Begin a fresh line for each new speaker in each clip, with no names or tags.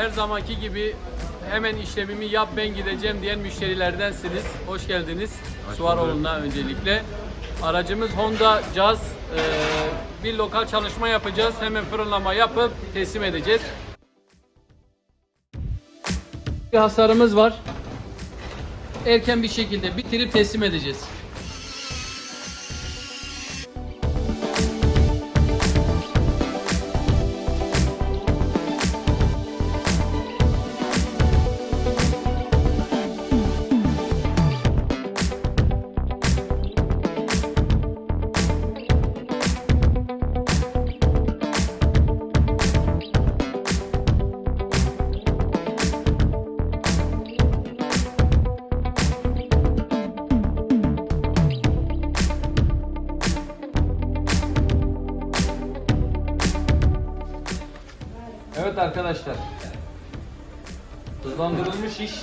her zamanki gibi hemen işlemimi yap ben gideceğim diyen müşterilerdensiniz. Hoş geldiniz. Suvaroğlu'na öncelikle. Aracımız Honda Jazz. Ee, bir lokal çalışma yapacağız. Hemen fırınlama yapıp teslim edeceğiz. Bir hasarımız var. Erken bir şekilde bitirip teslim edeceğiz. Evet arkadaşlar. Hızlandırılmış iş.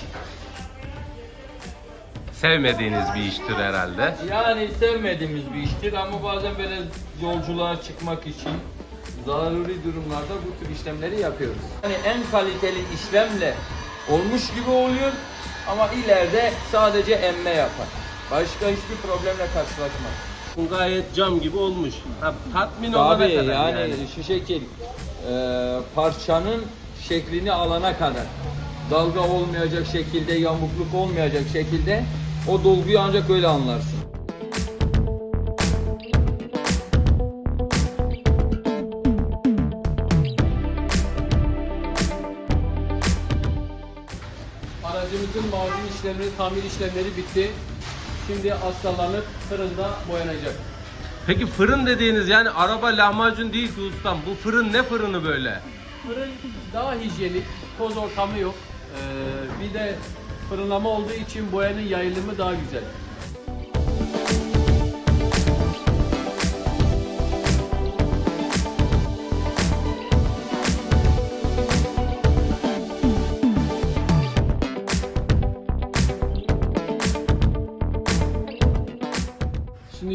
Sevmediğiniz bir iştir herhalde.
Yani sevmediğimiz bir iştir ama bazen böyle yolculuğa çıkmak için zaruri durumlarda bu tür işlemleri yapıyoruz. Yani en kaliteli işlemle olmuş gibi oluyor ama ileride sadece emme yapar. Başka hiçbir problemle karşılaşmaz.
Bu gayet cam gibi olmuş. Ha, tatmin olana
Tabii
kadar
yani,
yani.
şu şekil e, parçanın şeklini alana kadar dalga olmayacak şekilde, yamukluk olmayacak şekilde o dolguyu ancak öyle anlarsın. Aracımızın macun işlemleri, tamir işlemleri bitti. Şimdi aslanlanıp fırında boyanacak.
Peki fırın dediğiniz yani araba lahmacun değil ki ustam. Bu fırın ne fırını böyle?
Fırın daha hijyenik, toz ortamı yok. Ee, bir de fırınlama olduğu için boyanın yayılımı daha güzel.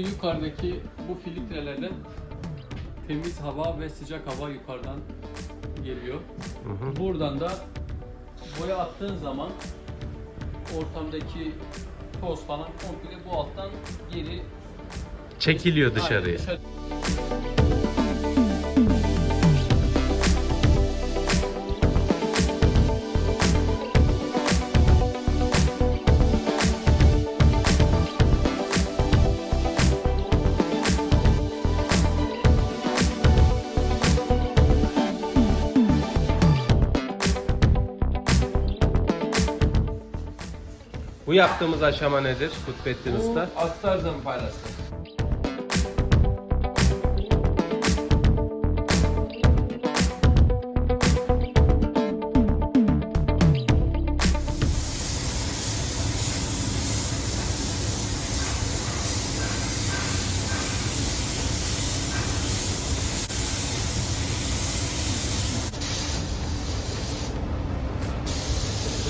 Yukarıdaki bu filtrelerden temiz hava ve sıcak hava yukarıdan geliyor. Buradan da boya attığın zaman ortamdaki toz falan komple bu alttan geri
Çekiliyor dışarıya.
Aynen, dışarı-
Bu yaptığımız aşama nedir Kutbettin Usta?
Bu astar zamparası.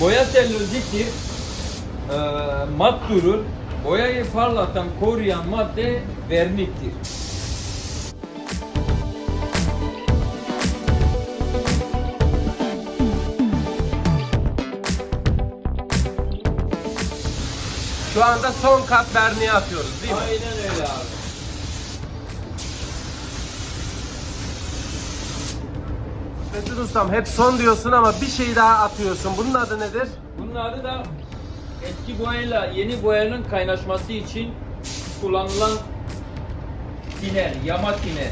Boya selülozittir. Ee, mat durur. Boyayı parlatan, koruyan madde verniktir.
Şu anda son kat verniği atıyoruz değil mi?
Aynen öyle abi.
Kutbettin Ustam hep son diyorsun ama bir şey daha atıyorsun. Bunun adı nedir?
Bunun adı da eski boyayla yeni boyanın kaynaşması için kullanılan tiner, yama tiner.